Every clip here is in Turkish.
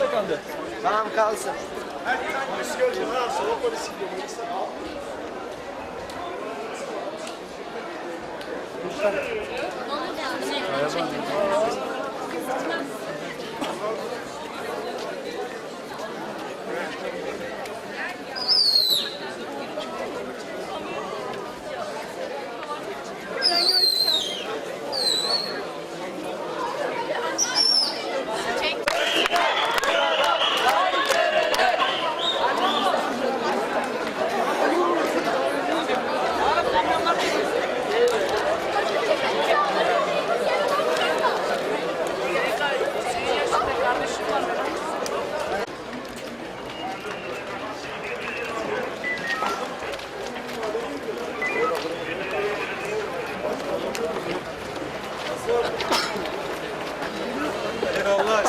da kaldı. Tamam kalsın. Polisi göreceğim ha. Sonra polisi gidiyor. Eyvallah.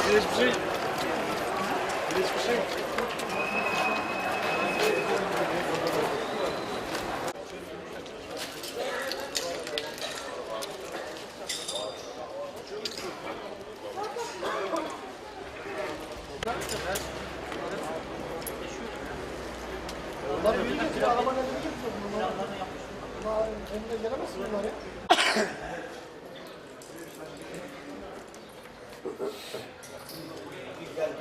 Hiçbir şey. Hiçbir şey.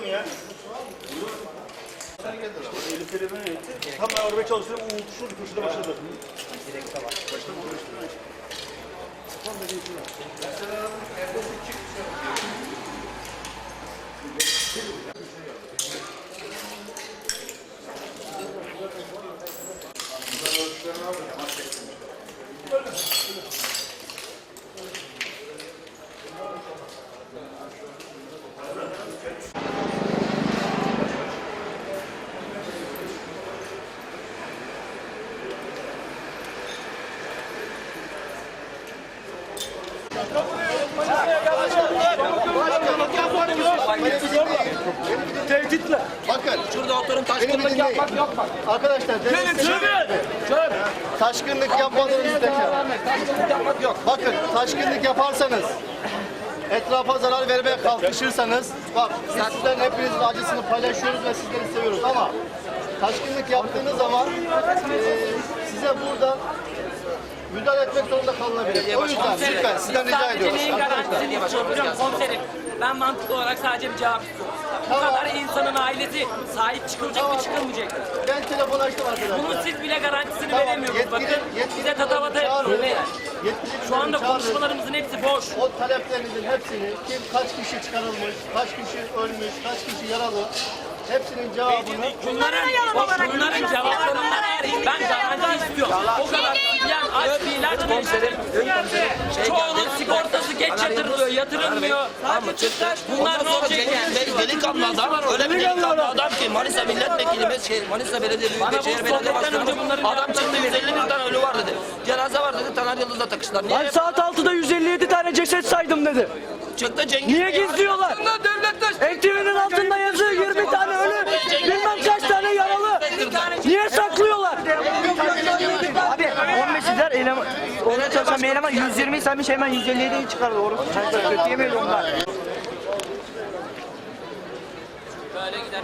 mi ya? Elif telefonu etti. Tam ben arabaya çalışıyorum. Uğur şurada köşede başladı. Başladı konuştu. Tehditle. Bakın. Şurada oturun taşkınlık yapmak yok bak. Arkadaşlar Gelin çevir. Çevir. taşkınlık yapmadığınız müddetçe. Taşkınlık yapmak yok. Bakın taşkınlık yaparsanız etrafa zarar vermeye kalkışırsanız bak biz sizlerin hepinizin acısını paylaşıyoruz ve sizleri seviyoruz ama taşkınlık yaptığınız zaman eee, size burada müdahale etmek zorunda kalınabilir. O yüzden lütfen sizden rica Sadece ediyoruz. neyin garantisi diye soruyorum komiserim. Ben mantıklı olarak sadece bir cevap istiyorum. Bu kadar insanın ailesi sahip çıkılacak mı çıkılmayacak mı? Ben telefon açtım arkadaşlar. Bunun siz bile garantisini Tamam, veremiyorsunuz. yetkili- Bakın yetkili size tatavata çağırın. Yetkili Şu anda çağırın. konuşmalarımızın hepsi boş. O taleplerinizin hepsini kim kaç kişi çıkarılmış, kaç kişi ölmüş, kaç kişi yaralı hepsinin cevabını Bunların, bunların cevaplarından ben garanti istiyorum. O kadar yiyen aç bir ilaç komiserim. Çoğunun sigortası geç yatırılıyor, yatırılmıyor. Bunlar ne olacak yani? Deli- Delikanlı adam, öyle bir delikanlı adam ki Manisa milletvekilimiz, şey, Manisa Belediye Bana bu Büyükşehir Belediye Başkanı adam çıktı cevaplarını 151 tane ölü var dedi. Cenaze var dedi, Taner Yıldız'la takıştılar. Niye? Ay saat 6'da 157 tane ceset saydım dedi. Çıktı Cengiz. Niye gizliyorlar? NTV'nin altında 20 tane ölü, bilmem kaç tane yaralı. Niye saklıyorlar? Abi 15 sizler eleman, orada çalışan eleman 120 saymış hemen 157'yi çıkardı. Orası çocuklar kötüyemeyiz onlar. Böyle gider.